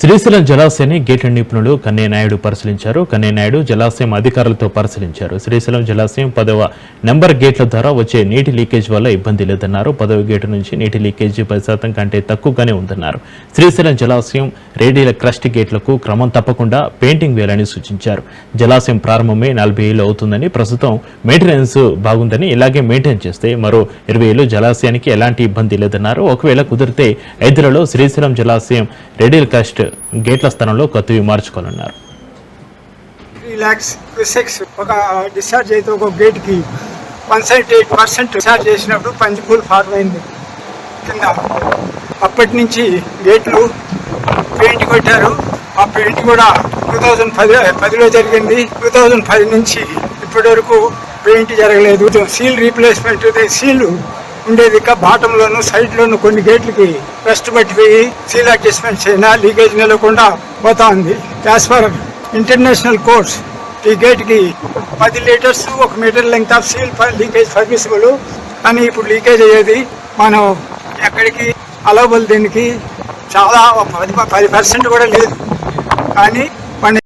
శ్రీశైలం జలాశయాన్ని గేట్ల నిపుణులు కన్నే నాయుడు పరిశీలించారు. కన్నే నాయుడు జలాశయం అధికారులతో పరిశీలించారు. శ్రీశైలం జలాశయం పదవ నెంబర్ గేట్ల ద్వారా వచ్చే నీటి లీకేజ్ వల్ల ఇబ్బంది లేదన్నారు. పదవ గేటు నుంచి నీటి లీకేజీ పది శాతం కంటే తక్కువగానే ఉందన్నారు. శ్రీశైలం జలాశయం రేడియల క్రస్ట్ గేట్లకు క్రమం తప్పకుండా పెయింటింగ్ వేయాలని సూచించారు. జలాశయం ప్రారంభమే నలభై ఏళ్ళు అవుతుందని ప్రస్తుతం మెయింటెనెన్స్ బాగుందని ఇలాగే మెయింటైన్ చేస్తే మరో ఇరవై ఏళ్ళు జలాశయానికి ఎలాంటి ఇబ్బంది లేదన్నారు. ఒకవేళ కుదిరితే ఐదులలో శ్రీశైలం జలాశయం రేడియల్ క్రస్ట్ గేట్ల స్థానంలో కొత్తవి మార్చుకోనున్నారు. త్రీ ల్యాక్స్ సిక్స్ ఒక డిశ్చార్జ్ అయితే ఒక గేట్కి one seventy eight percent discharge చేసినప్పుడు పంచిపూల్ ఫార్మ్ అయింది. కింద అప్పటి నుంచి గేట్లు పెయింట్ కొట్టారు. ఆ పెయింట్ కూడా టూ థౌజండ్ పది పదిలో జరిగింది. టూ థౌజండ్ పది నుంచి ఇప్పటి వరకు పెయింట్ జరగలేదు. సీల్ రీప్లేస్మెంట్ సీల్ ఉండేది ఇంకా బాటంలోను సైడ్లోను కొన్ని గేట్లకి రెస్ట్ పట్టిపోయి సీల్ డిస్పెన్స్ అయినా లీకేజ్ నిలవకుండా పోతా ఉంది. యాజ్ ఫర్ ఇంటర్నేషనల్ కోర్స్ ఈ గేట్కి పది లీటర్స్ ఒక metre length of seal leakage permissible కానీ ఇప్పుడు లీకేజ్ అయ్యేది మనం ఎక్కడికి అలవబుల్ దీనికి చాలా పది పది పర్సెంట్ కూడా లేదు. కానీ